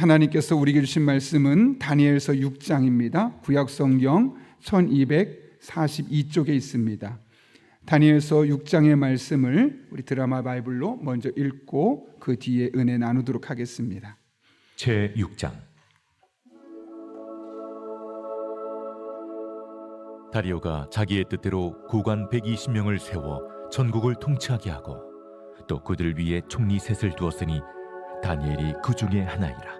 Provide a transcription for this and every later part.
하나님께서 우리에게 주신 말씀은 다니엘서 6장입니다. 구약 성경 1242쪽에 있습니다. 다니엘서 6장의 말씀을 우리 드라마 바이블로 먼저 읽고 그 뒤에 은혜 나누도록 하겠습니다. 제 6장 다리오가 자기의 뜻대로 고관 120명을 세워 전국을 통치하게 하고 또 그들 위에 총리 셋을 두었으니 다니엘이 그 중에 하나이라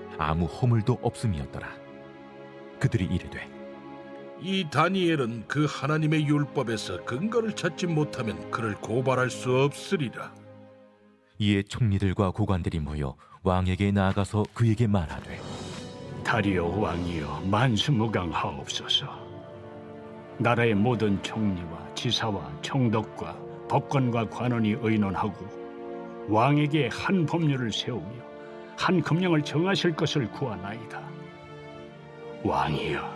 아무 허물도 없음이었더라 그들이 이르되 이 다니엘은 그 하나님의 율법에서 근거를 찾지 못하면 그를 고발할 수 없으리라. 이에 총리들과 고관들이 모여 왕에게 나아가서 그에게 말하되 다리오 왕이여 만수무강하옵소서. 나라의 모든 총리와 지사와 총독과 법관과 관원이 의논하고 왕에게 한 법률을 세우며 한 금령을 정하실 것을 구하나이다. 왕이여,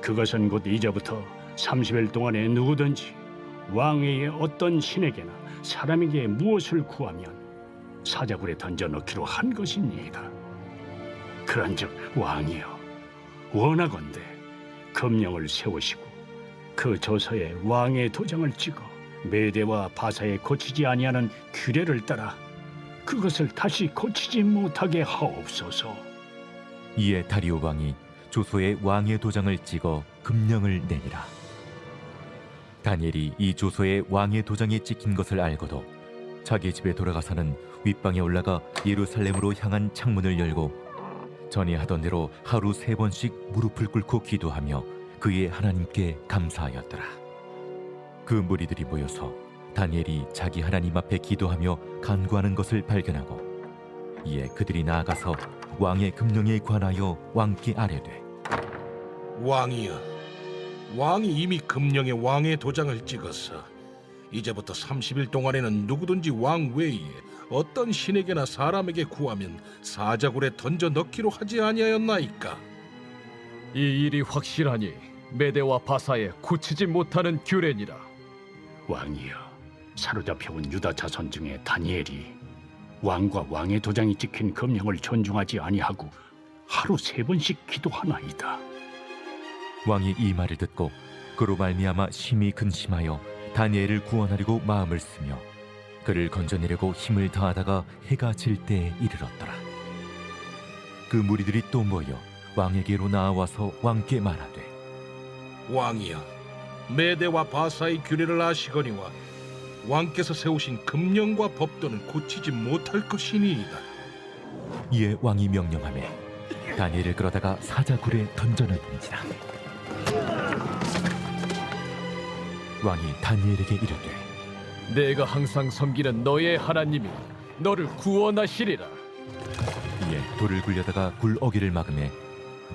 그것은 곧 이제부터 30일 동안에 누구든지 왕에게 어떤 신에게나 사람에게 무엇을 구하면 사자굴에 던져 넣기로 한 것이니이다. 그런즉 왕이여 원하건대 금령을 세우시고 그 조서에 왕의 도장을 찍어 메대와 바사에 고치지 아니하는 규례를 따라 그것을 다시 고치지 못하게 하옵소서. 이에 다리오 왕이 조소에 왕의 도장을 찍어 금령을 내니라. 다니엘이 이 조소에 왕의 도장이 찍힌 것을 알고도 자기 집에 돌아가서는 윗방에 올라가 예루살렘으로 향한 창문을 열고 전에 하던 대로 하루 세 번씩 무릎을 꿇고 기도하며 그의 하나님께 감사하였더라. 그 무리들이 모여서 다니엘이 자기 하나님 앞에 기도하며 간구하는 것을 발견하고 이에 그들이 나아가서 왕의 금령에 관하여 왕께 아뢰되 왕이여, 왕이 이미 금령에 왕의 도장을 찍어서 이제부터 30일 동안에는 누구든지 왕 외에 어떤 신에게나 사람에게 구하면 사자굴에 던져 넣기로 하지 아니하였나이까? 이 일이 확실하니 메대와 바사에 고치지 못하는 규례니라. 왕이여 사로잡혀온 유다 자손 중에 다니엘이 왕과 왕의 도장이 찍힌 금령을 존중하지 아니하고 하루 세 번씩 기도하나이다. 왕이 이 말을 듣고 그로 말미암아 심히 근심하여 다니엘을 구원하려고 마음을 쓰며 그를 건져내려고 힘을 다하다가 해가 질 때에 이르렀더라. 그 무리들이 또 모여 왕에게로 나와서 왕께 말하되 왕이여, 메대와 바사의 규례를 아시거니와 왕께서 세우신 금령과 법도는 고치지 못할 것이니이다. 이에 왕이 명령하매 다니엘을 끌어다가 사자굴에 던져넣은지라 왕이 다니엘에게 이르되 내가 항상 섬기는 너의 하나님이 너를 구원하시리라. 이에 돌을 굴려다가 굴 어기를 막음에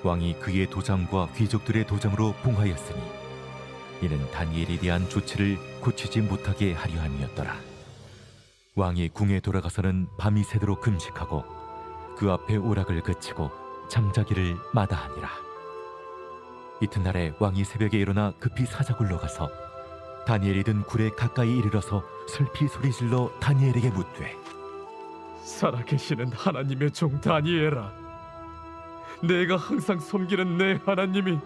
왕이 그의 도장과 귀족들의 도장으로 봉하였으니 이는 다니엘에 대한 조치를 고치지 못하게 하려 함이었더라. 왕이 궁에 돌아가서는 밤이 새도록 금식하고 그 앞에 오락을 그치고 잠자기를 마다하니라. 이튿날에 왕이 새벽에 일어나 급히 사자굴로 가서 다니엘이 든 굴에 가까이 이르러서 슬피 소리질러 다니엘에게 묻되 살아계시는 하나님의 종 다니엘아. 내가 항상 섬기는 내 하나님이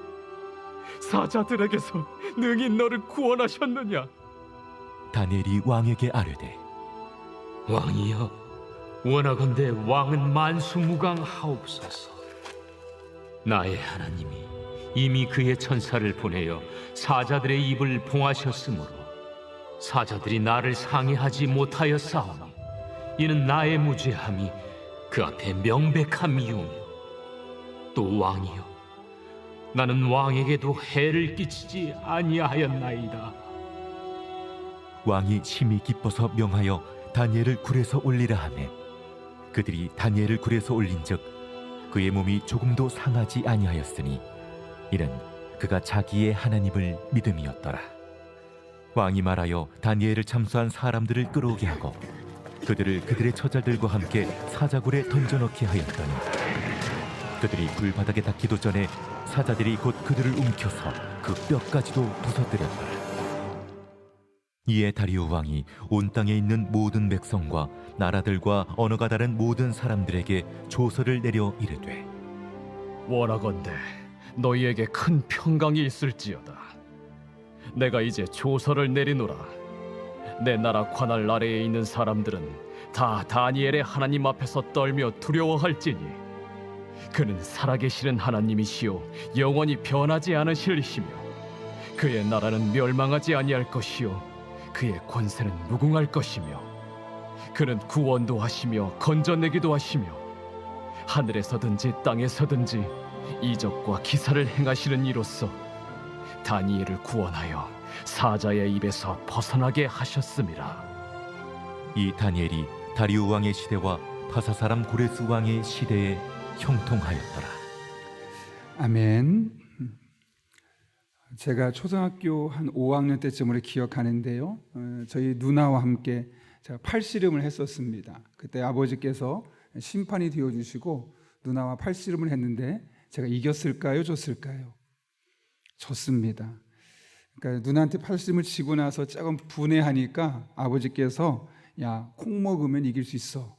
사자들에게서 능히 너를 구원하셨느냐? 다니엘이 왕에게 아뢰되 왕이여 원하건대 왕은 만수무강하옵소서 나의 하나님이 이미 그의 천사를 보내어 사자들의 입을 봉하셨으므로 사자들이 나를 상해하지 못하였사오니 이는 나의 무죄함이 그 앞에 명백함이오며 또 왕이여 나는 왕에게도 해를 끼치지 아니하였나이다 왕이 심히 기뻐서 명하여 다니엘을 굴에서 올리라 하매 그들이 다니엘을 굴에서 올린즉 그의 몸이 조금도 상하지 아니하였으니 이는 그가 자기의 하나님을 믿음이었더라. 왕이 말하여 다니엘을 참수한 사람들을 끌어오게 하고 그들을 그들의 처자들과 함께 사자굴에 던져넣게 하였더니 그들이 불바닥에 닿기도 전에 사자들이 곧 그들을 움켜서 그 뼈까지도 부서뜨렸더라. 이에 다리오 왕이 온 땅에 있는 모든 백성과 나라들과 언어가 다른 모든 사람들에게 조서를 내려 이르되 원하건대 너희에게 큰 평강이 있을지어다. 내가 이제 조서를 내리노라. 내 나라 관할 아래에 있는 사람들은 다 다니엘의 하나님 앞에서 떨며 두려워할지니 그는 살아계시는 하나님이시요 영원히 변하지 않으실 이시며 그의 나라는 멸망하지 아니할 것이요 그의 권세는 무궁할 것이며 그는 구원도 하시며 건져내기도 하시며 하늘에서든지 땅에서든지 이적과 기사를 행하시는 이로써 다니엘을 구원하여 사자의 입에서 벗어나게 하셨습니다. 이 다니엘이 다리오 왕의 시대와 파사 사람 고레스 왕의 시대에 형통하였더라. 아멘. 제가 초등학교 한 5학년 때쯤으로 기억하는데요. 어, 저희 누나와 함께 제가 팔씨름을 했었습니다. 그때 아버지께서 심판이 되어 주시고 누나와 팔씨름을 했는데 제가 이겼을까요, 졌을까요? 졌습니다. 그러니까 누나한테 팔씨름을 지고 나서 조금 분해하니까 아버지께서 야, 콩 먹으면 이길 수 있어.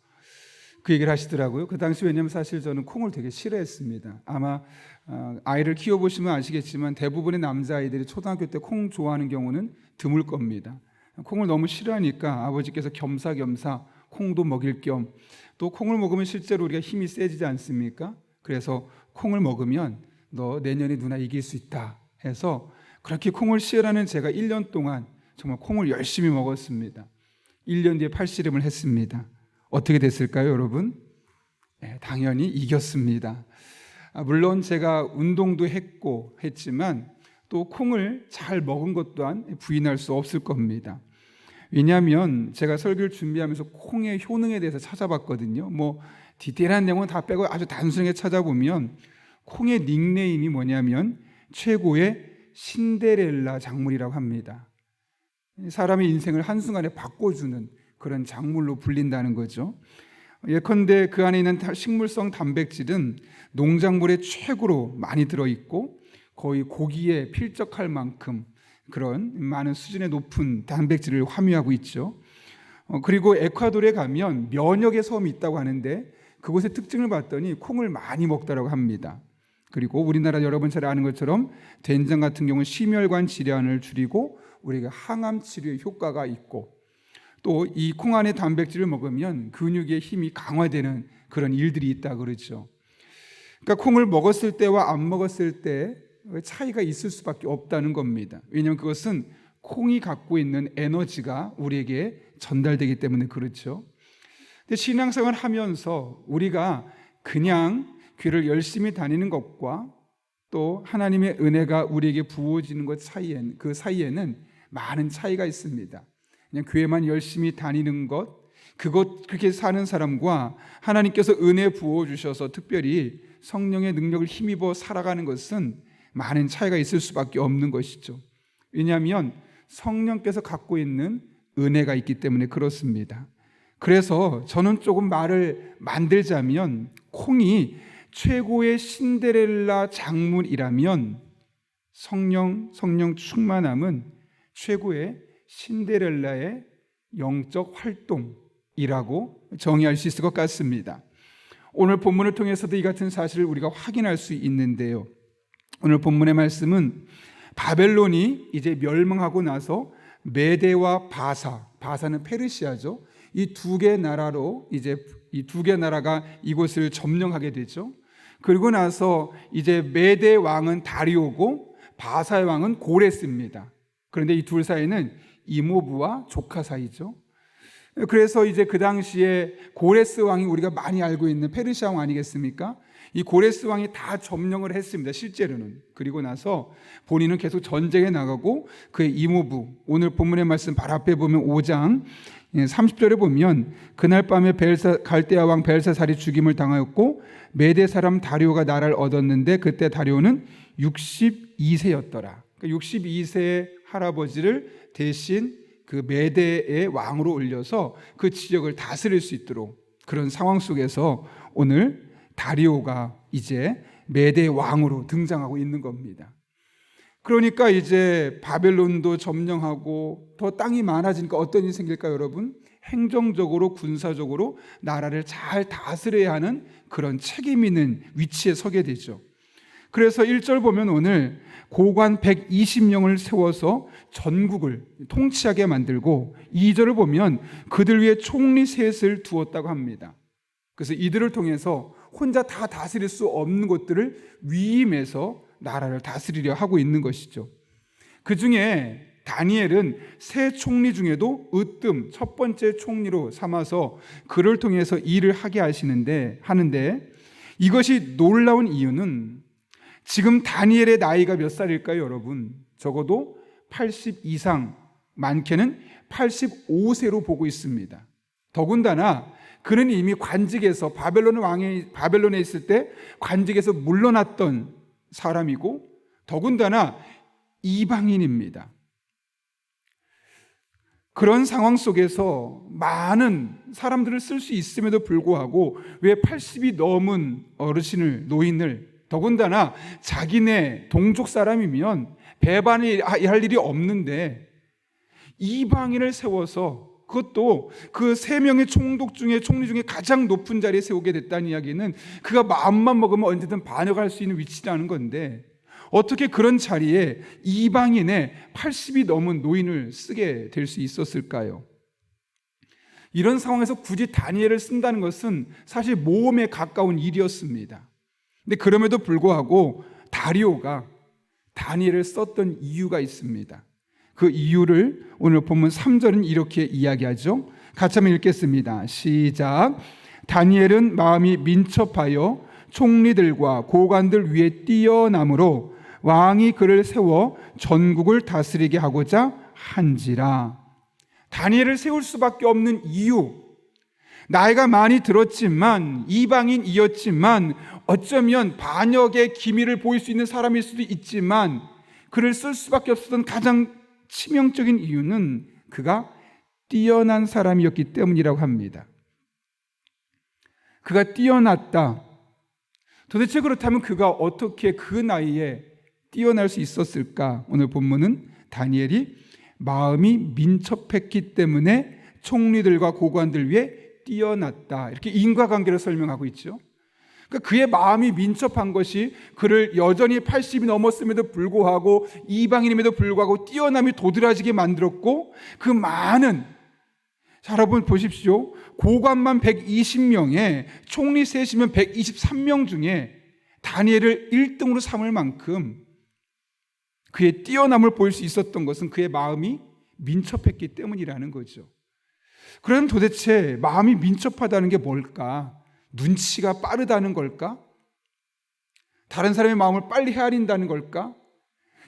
그 얘기를 하시더라고요. 그 당시 왜냐하면 사실 저는 콩을 되게 싫어했습니다. 아마 어, 아이를 키워보시면 아시겠지만 대부분의 남자아이들이 초등학교 때 콩 좋아하는 경우는 드물 겁니다. 콩을 너무 싫어하니까 아버지께서 겸사겸사 콩도 먹일 겸 또 콩을 먹으면 실제로 우리가 힘이 세지지 않습니까? 그래서 콩을 먹으면 너 내년에 누나 이길 수 있다 해서 그렇게 콩을 싫어하는 제가 1년 동안 정말 콩을 열심히 먹었습니다. 1년 뒤에 팔씨름을 했습니다. 어떻게 됐을까요, 여러분? 네, 당연히 이겼습니다. 아, 물론 제가 운동도 했고 했지만 또 콩을 잘 먹은 것 또한 부인할 수 없을 겁니다. 왜냐하면 제가 설교를 준비하면서 콩의 효능에 대해서 찾아봤거든요. 뭐 디테일한 내용은 다 빼고 아주 단순하게 찾아보면 콩의 닉네임이 뭐냐면 최고의 신데렐라 작물이라고 합니다. 사람의 인생을 한순간에 바꿔주는 그런 작물로 불린다는 거죠. 예컨대 그 안에 있는 식물성 단백질은 농작물의 최고로 많이 들어있고 거의 고기에 필적할 만큼 그런 많은 수준의 높은 단백질을 함유하고 있죠. 어, 그리고 에콰도르에 가면 면역의 섬이 있다고 하는데 그곳의 특징을 봤더니 콩을 많이 먹더라고 합니다. 그리고 우리나라 여러분 잘 아는 것처럼 된장 같은 경우는 심혈관 질환을 줄이고 우리가 항암 치료에 효과가 있고 또 이 콩 안에 단백질을 먹으면 근육의 힘이 강화되는 그런 일들이 있다 그러죠. 그러니까 콩을 먹었을 때와 안 먹었을 때 차이가 있을 수밖에 없다는 겁니다. 왜냐하면 그것은 콩이 갖고 있는 에너지가 우리에게 전달되기 때문에 그렇죠. 근데 신앙생활 하면서 우리가 그냥 귀를 열심히 다니는 것과 또 하나님의 은혜가 우리에게 부어지는 것 사이엔 그 사이에는 많은 차이가 있습니다. 그냥 교회만 열심히 다니는 것 그것 그렇게 사는 사람과 하나님께서 은혜 부어 주셔서 특별히 성령의 능력을 힘입어 살아가는 것은 많은 차이가 있을 수밖에 없는 것이죠. 왜냐하면 성령께서 갖고 있는 은혜가 있기 때문에 그렇습니다. 그래서 저는 조금 말을 만들자면 콩이 최고의 신데렐라 작물이라면 성령 성령 충만함은 최고의 신데렐라의 영적 활동이라고 정의할 수 있을 것 같습니다. 오늘 본문을 통해서도 이 같은 사실을 우리가 확인할 수 있는데요. 오늘 본문의 말씀은 바벨론이 이제 멸망하고 나서 메대와 바사, 바사는 페르시아죠. 이 두 개 나라로 이제 이 두 개 나라가 이곳을 점령하게 되죠. 그리고 나서 이제 메대 왕은 다리오고 바사의 왕은 고레스입니다. 그런데 이 둘 사이는 이모부와 조카 사이죠. 그래서 이제 그 당시에 고레스 왕이 우리가 많이 알고 있는 페르시아 왕 아니겠습니까? 이 고레스 왕이 다 점령을 했습니다. 실제로는. 그리고 나서 본인은 계속 전쟁에 나가고 그의 이모부 오늘 본문의 말씀 바로 앞에 보면 5장 30절에 보면 그날 밤에 벨사, 갈대아 왕 벨사살이 죽임을 당하였고 메대 사람 다리오가 나라를 얻었는데 그때 다리오는 62세였더라. 그러니까 62세의 할아버지를 대신 그 메대의 왕으로 올려서 그 지역을 다스릴 수 있도록 그런 상황 속에서 오늘 다리오가 이제 메대 왕으로 등장하고 있는 겁니다. 그러니까 이제 바벨론도 점령하고 더 땅이 많아지니까 어떤 일이 생길까요, 여러분? 행정적으로 군사적으로 나라를 잘 다스려야 하는 그런 책임 있는 위치에 서게 되죠. 그래서 1절 보면 오늘 고관 120명을 세워서 전국을 통치하게 만들고 2절을 보면 그들 위에 총리 셋을 두었다고 합니다. 그래서 이들을 통해서 혼자 다 다스릴 수 없는 것들을 위임해서 나라를 다스리려 하고 있는 것이죠. 그 중에 다니엘은 세 총리 중에도 으뜸 첫 번째 총리로 삼아서 그를 통해서 일을 하게 하시는데 하는데 이것이 놀라운 이유는 지금 다니엘의 나이가 몇 살일까요, 여러분? 적어도 80 이상, 많게는 85세로 보고 있습니다. 더군다나 그는 이미 관직에서 바벨론 왕이 바벨론에 있을 때 관직에서 물러났던 사람이고 더군다나 이방인입니다. 그런 상황 속에서 많은 사람들을 쓸 수 있음에도 불구하고 왜 80이 넘은 어르신을 노인을 더군다나 자기네 동족 사람이면 배반이 할 일이 없는데 이방인을 세워서 그것도 그 세 명의 총독 중에 총리 중에 가장 높은 자리에 세우게 됐다는 이야기는 그가 마음만 먹으면 언제든 반역할 수 있는 위치라는 건데 어떻게 그런 자리에 이방인의 80이 넘은 노인을 쓰게 될 수 있었을까요? 이런 상황에서 굳이 다니엘을 쓴다는 것은 사실 모험에 가까운 일이었습니다. 근데 그럼에도 불구하고 다리오가 다니엘을 썼던 이유가 있습니다. 그 이유를 오늘 본문 3절은 이렇게 이야기하죠. 같이 한번 읽겠습니다. 시작. 다니엘은 마음이 민첩하여 총리들과 고관들 위에 뛰어남으로 왕이 그를 세워 전국을 다스리게 하고자 한지라. 다니엘을 세울 수밖에 없는 이유. 나이가 많이 들었지만 이방인이었지만 어쩌면 반역의 기미를 보일 수 있는 사람일 수도 있지만 그를 쓸 수밖에 없었던 가장 치명적인 이유는 그가 뛰어난 사람이었기 때문이라고 합니다. 그가 뛰어났다. 도대체 그렇다면 그가 어떻게 그 나이에 뛰어날 수 있었을까? 오늘 본문은 다니엘이 마음이 민첩했기 때문에 총리들과 고관들 위해 뛰어났다. 이렇게 인과관계를 설명하고 있죠. 그러니까 그의 마음이 민첩한 것이 그를 여전히 80이 넘었음에도 불구하고 이방인임에도 불구하고 뛰어남이 도드라지게 만들었고 그 많은 자, 여러분 보십시오. 고관만 120명에 총리 셋이면 123명 중에 다니엘을 1등으로 삼을 만큼 그의 뛰어남을 보일 수 있었던 것은 그의 마음이 민첩했기 때문이라는 거죠. 그럼 도대체 마음이 민첩하다는 게 뭘까? 눈치가 빠르다는 걸까? 다른 사람의 마음을 빨리 헤아린다는 걸까?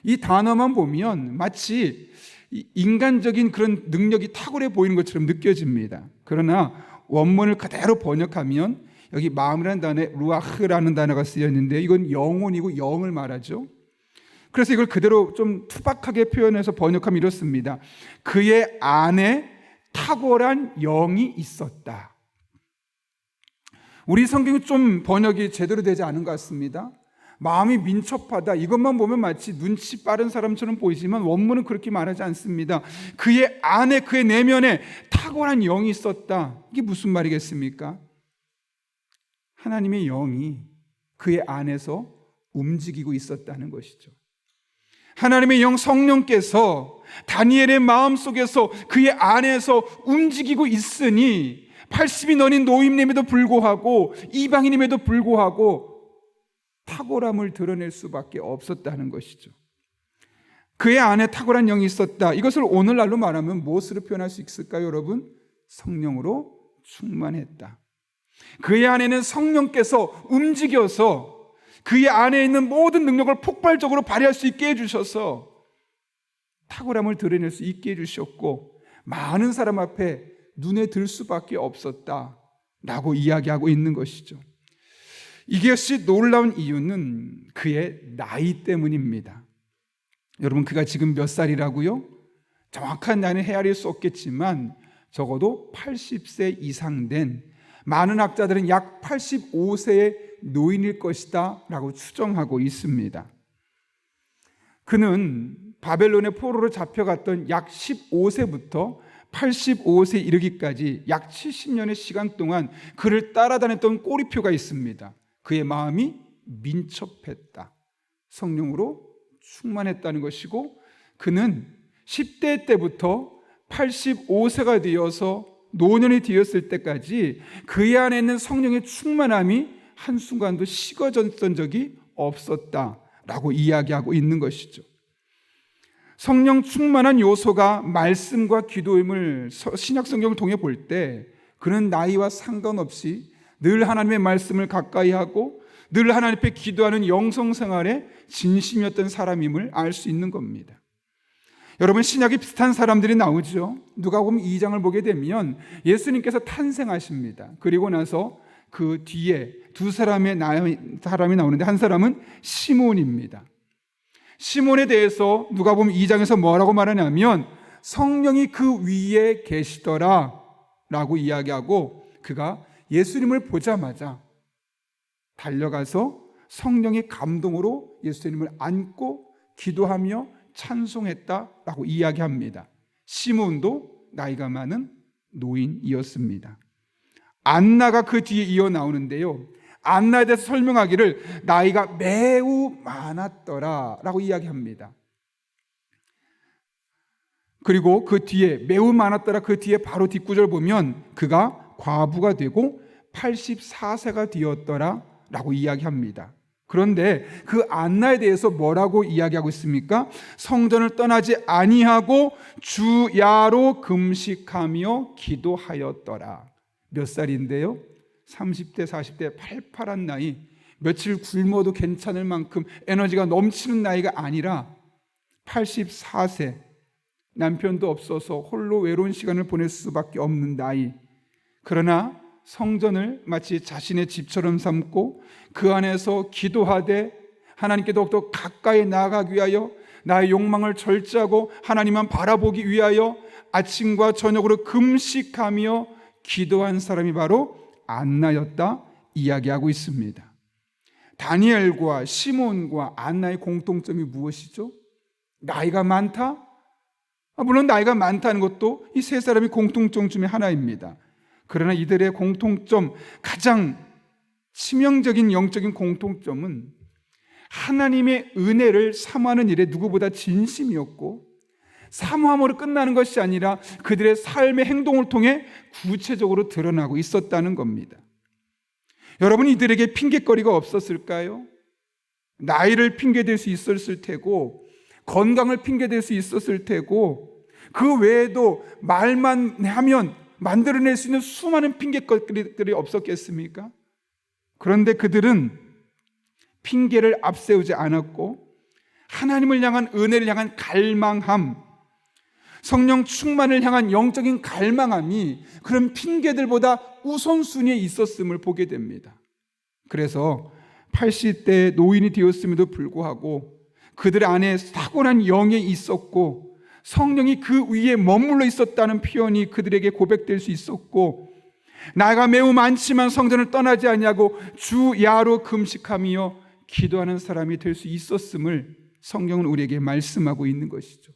이 단어만 보면 마치 인간적인 그런 능력이 탁월해 보이는 것처럼 느껴집니다. 그러나 원문을 그대로 번역하면 여기 마음이라는 단어에 루아흐라는 단어가 쓰여 있는데 이건 영혼이고 영을 말하죠. 그래서 이걸 그대로 좀 투박하게 표현해서 번역하면 이렇습니다. 그의 안에 탁월한 영이 있었다. 우리 성경이 좀 번역이 제대로 되지 않은 것 같습니다. 마음이 민첩하다. 이것만 보면 마치 눈치 빠른 사람처럼 보이지만 원문은 그렇게 말하지 않습니다. 그의 안에, 그의 내면에 탁월한 영이 있었다. 이게 무슨 말이겠습니까? 하나님의 영이 그의 안에서 움직이고 있었다는 것이죠. 하나님의 영 성령께서 다니엘의 마음 속에서 그의 안에서 움직이고 있으니 80이 넘은 노임님에도 불구하고 이방인임에도 불구하고 탁월함을 드러낼 수밖에 없었다는 것이죠. 그의 안에 탁월한 영이 있었다. 이것을 오늘날로 말하면 무엇으로 표현할 수 있을까요, 여러분? 성령으로 충만했다. 그의 안에는 성령께서 움직여서 그의 안에 있는 모든 능력을 폭발적으로 발휘할 수 있게 해주셔서 탁월함을 드러낼 수 있게 해주셨고 많은 사람 앞에 눈에 들 수밖에 없었다 라고 이야기하고 있는 것이죠. 이것이 놀라운 이유는 그의 나이 때문입니다. 여러분 그가 지금 몇 살이라고요? 정확한 나이는 헤아릴 수 없겠지만 적어도 80세 이상 된 많은 학자들은 약 85세의 노인일 것이다 라고 추정하고 있습니다. 그는 바벨론의 포로로 잡혀갔던 약 15세부터 85세 이르기까지 약 70년의 시간 동안 그를 따라다녔던 꼬리표가 있습니다. 그의 마음이 민첩했다. 성령으로 충만했다는 것이고 그는 10대 때부터 85세가 되어서 노년이 되었을 때까지 그의 안에 있는 성령의 충만함이 한순간도 식어졌던 적이 없었다라고 이야기하고 있는 것이죠. 성령 충만한 요소가 말씀과 기도임을 신약 성경을 통해 볼 때 그는 나이와 상관없이 늘 하나님의 말씀을 가까이 하고 늘 하나님 앞에 기도하는 영성 생활에 진심이었던 사람임을 알 수 있는 겁니다. 여러분 신약에 비슷한 사람들이 나오죠. 누가 보면 2장을 보게 되면 예수님께서 탄생하십니다. 그리고 나서 그 뒤에 두 사람의 사람이 나오는데 한 사람은 시몬입니다. 시몬에 대해서 누가 보면 2장에서 뭐라고 말하냐면 성령이 그 위에 계시더라 라고 이야기하고 그가 예수님을 보자마자 달려가서 성령의 감동으로 예수님을 안고 기도하며 찬송했다라고 이야기합니다. 시몬도 나이가 많은 노인이었습니다. 안나가 그 뒤에 이어 나오는데요. 안나에 대해서 설명하기를 나이가 매우 많았더라라고 이야기합니다. 그리고 그 뒤에 매우 많았더라 그 뒤에 바로 뒷구절 보면 그가 과부가 되고 84세가 되었더라라고 이야기합니다. 그런데 그 안나에 대해서 뭐라고 이야기하고 있습니까? 성전을 떠나지 아니하고 주야로 금식하며 기도하였더라. 몇 살인데요? 30대, 40대 팔팔한 나이, 며칠 굶어도 괜찮을 만큼 에너지가 넘치는 나이가 아니라 84세, 남편도 없어서 홀로 외로운 시간을 보낼 수밖에 없는 나이. 그러나 성전을 마치 자신의 집처럼 삼고 그 안에서 기도하되 하나님께 더욱더 가까이 나아가기 위하여 나의 욕망을 절제하고 하나님만 바라보기 위하여 아침과 저녁으로 금식하며 기도한 사람이 바로 안나였다 이야기하고 있습니다. 다니엘과 시몬과 안나의 공통점이 무엇이죠? 나이가 많다? 아, 물론 나이가 많다는 것도 이 세 사람의 공통점 중에 하나입니다. 그러나 이들의 공통점, 가장 치명적인 영적인 공통점은 하나님의 은혜를 사모하는 일에 누구보다 진심이었고 사모함으로 끝나는 것이 아니라 그들의 삶의 행동을 통해 구체적으로 드러나고 있었다는 겁니다. 여러분 이들에게 핑계거리가 없었을까요? 나이를 핑계댈 수 있었을 테고 건강을 핑계댈 수 있었을 테고 그 외에도 말만 하면 만들어낼 수 있는 수많은 핑계거리들이 없었겠습니까? 그런데 그들은 핑계를 앞세우지 않았고 하나님을 향한 은혜를 향한 갈망함, 성령 충만을 향한 영적인 갈망함이 그런 핑계들보다 우선순위에 있었음을 보게 됩니다. 그래서 80대 노인이 되었음에도 불구하고 그들 안에 타고난 영이 있었고 성령이 그 위에 머물러 있었다는 표현이 그들에게 고백될 수 있었고 나이가 매우 많지만 성전을 떠나지 아니하고 주야로 금식하며 기도하는 사람이 될 수 있었음을 성경은 우리에게 말씀하고 있는 것이죠.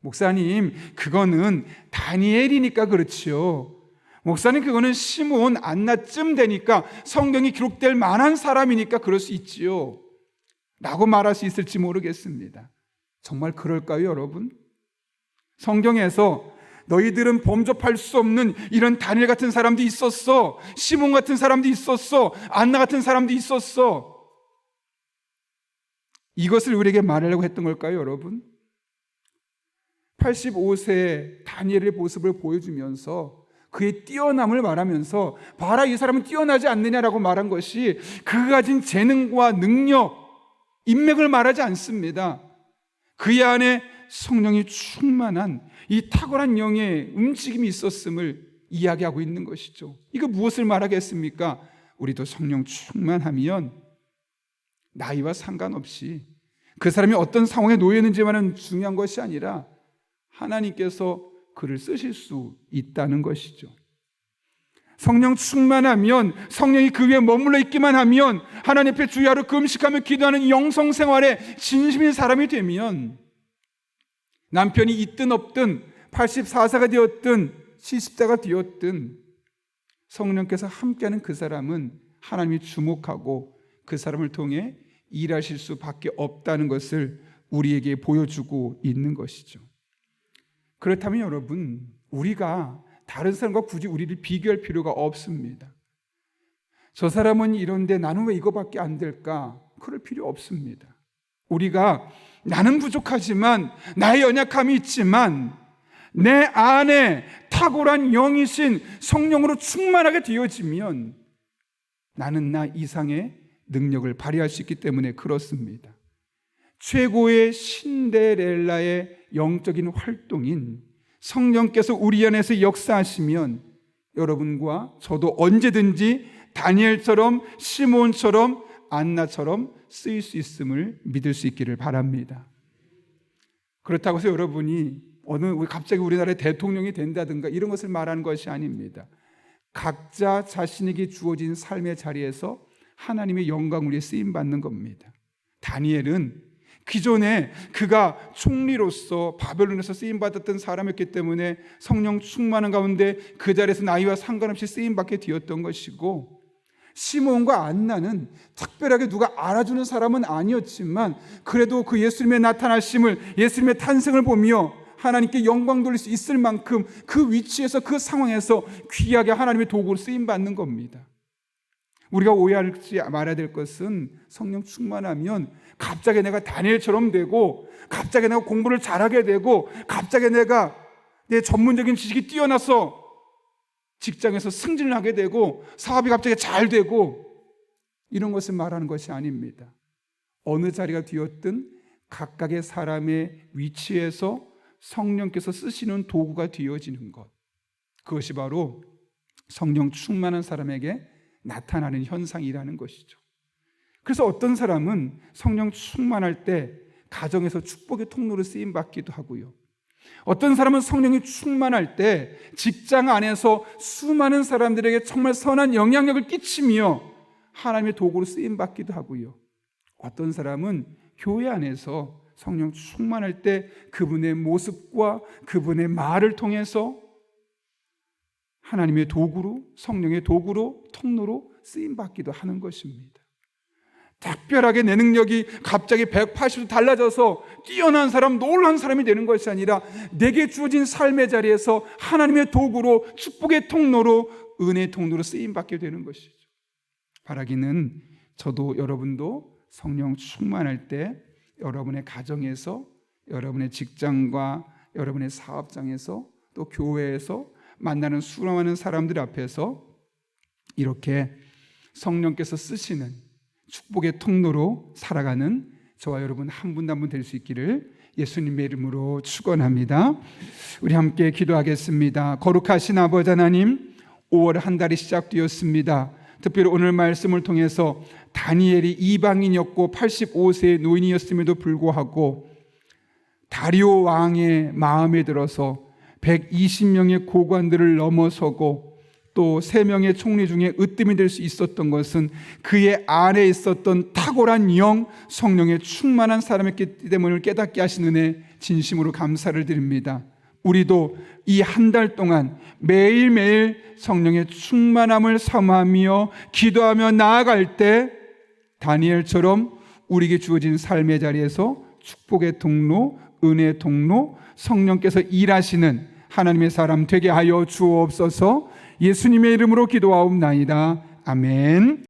목사님, 그거는 다니엘이니까 그렇지요. 목사님, 그거는 시몬 안나쯤 되니까 성경이 기록될 만한 사람이니까 그럴 수 있지요. 라고 말할 수 있을지 모르겠습니다. 정말 그럴까요, 여러분? 성경에서 너희들은 범접할 수 없는 이런 다니엘 같은 사람도 있었어. 시몬 같은 사람도 있었어. 안나 같은 사람도 있었어. 이것을 우리에게 말하려고 했던 걸까요, 여러분? 85세 다니엘의 모습을 보여주면서 그의 뛰어남을 말하면서 봐라 이 사람은 뛰어나지 않느냐라고 말한 것이 그가 가진 재능과 능력, 인맥을 말하지 않습니다. 그의 안에 성령이 충만한 이 탁월한 영의 움직임이 있었음을 이야기하고 있는 것이죠. 이거 무엇을 말하겠습니까? 우리도 성령 충만하면 나이와 상관없이 그 사람이 어떤 상황에 놓여 있는지만은 중요한 것이 아니라 하나님께서 그를 쓰실 수 있다는 것이죠. 성령 충만하면 성령이 그 위에 머물러 있기만 하면 하나님 앞에 주야로 금식하며 기도하는 영성 생활에 진심인 사람이 되면 남편이 있든 없든 84세가 되었든 70세가 되었든 성령께서 함께하는 그 사람은 하나님이 주목하고 그 사람을 통해 일하실 수밖에 없다는 것을 우리에게 보여주고 있는 것이죠. 그렇다면 여러분, 우리가 다른 사람과 굳이 우리를 비교할 필요가 없습니다. 저 사람은 이런데 나는 왜 이거밖에 안 될까? 그럴 필요 없습니다. 우리가 나는 부족하지만 나의 연약함이 있지만 내 안에 탁월한 영이신 성령으로 충만하게 되어지면 나는 나 이상의 능력을 발휘할 수 있기 때문에 그렇습니다. 최고의 신데렐라의 영적인 활동인 성령께서 우리 안에서 역사하시면 여러분과 저도 언제든지 다니엘처럼 시몬처럼 안나처럼 쓰일 수 있음을 믿을 수 있기를 바랍니다. 그렇다고 해서 여러분이 어느 갑자기 우리나라의 대통령이 된다든가 이런 것을 말하는 것이 아닙니다. 각자 자신에게 주어진 삶의 자리에서 하나님의 영광을 위해 쓰임 받는 겁니다. 다니엘은 기존에 그가 총리로서 바벨론에서 쓰임 받았던 사람이었기 때문에 성령 충만한 가운데 그 자리에서 나이와 상관없이 쓰임 받게 되었던 것이고 시몬과 안나는 특별하게 누가 알아주는 사람은 아니었지만 그래도 그 예수님의 나타나심을 예수님의 탄생을 보며 하나님께 영광 돌릴 수 있을 만큼 그 위치에서 그 상황에서 귀하게 하나님의 도구로 쓰임 받는 겁니다. 우리가 오해하지 말아야 될 것은 성령 충만하면 갑자기 내가 다니엘처럼 되고 갑자기 내가 공부를 잘하게 되고 갑자기 내가 내 전문적인 지식이 뛰어나서 직장에서 승진을 하게 되고 사업이 갑자기 잘 되고 이런 것을 말하는 것이 아닙니다. 어느 자리가 되었든 각각의 사람의 위치에서 성령께서 쓰시는 도구가 되어지는 것. 그것이 바로 성령 충만한 사람에게 나타나는 현상이라는 것이죠. 그래서 어떤 사람은 성령 충만할 때 가정에서 축복의 통로로 쓰임 받기도 하고요. 어떤 사람은 성령이 충만할 때 직장 안에서 수많은 사람들에게 정말 선한 영향력을 끼치며 하나님의 도구로 쓰임 받기도 하고요. 어떤 사람은 교회 안에서 성령 충만할 때 그분의 모습과 그분의 말을 통해서 하나님의 도구로 성령의 도구로 통로로 쓰임 받기도 하는 것입니다. 특별하게 내 능력이 갑자기 180도 달라져서 뛰어난 사람, 놀란 사람이 되는 것이 아니라 내게 주어진 삶의 자리에서 하나님의 도구로 축복의 통로로 은혜의 통로로 쓰임 받게 되는 것이죠. 바라기는 저도 여러분도 성령 충만할 때 여러분의 가정에서 여러분의 직장과 여러분의 사업장에서 또 교회에서 만나는 수많은 사람들 앞에서 이렇게 성령께서 쓰시는 축복의 통로로 살아가는 저와 여러분 한 분 한 분 될 수 있기를 예수님의 이름으로 축원합니다. 우리 함께 기도하겠습니다. 거룩하신 아버지 하나님, 5월 한 달이 시작되었습니다. 특별히 오늘 말씀을 통해서 다니엘이 이방인이었고 85세의 노인이었음에도 불구하고 다리오 왕의 마음에 들어서 120명의 고관들을 넘어서고 또세 명의 총리 중에 으뜸이 될 수 있었던 것은 그의 안에 있었던 탁월한 영, 성령의 충만한 사람이었기 때문에 깨닫게 하신 은혜 진심으로 감사를 드립니다. 우리도 이 한 달 동안 매일매일 성령의 충만함을 사모하며 기도하며 나아갈 때 다니엘처럼 우리에게 주어진 삶의 자리에서 축복의 통로, 은혜의 통로, 성령께서 일하시는 하나님의 사람 되게 하여 주옵소서 예수님의 이름으로 기도하옵나이다. 아멘.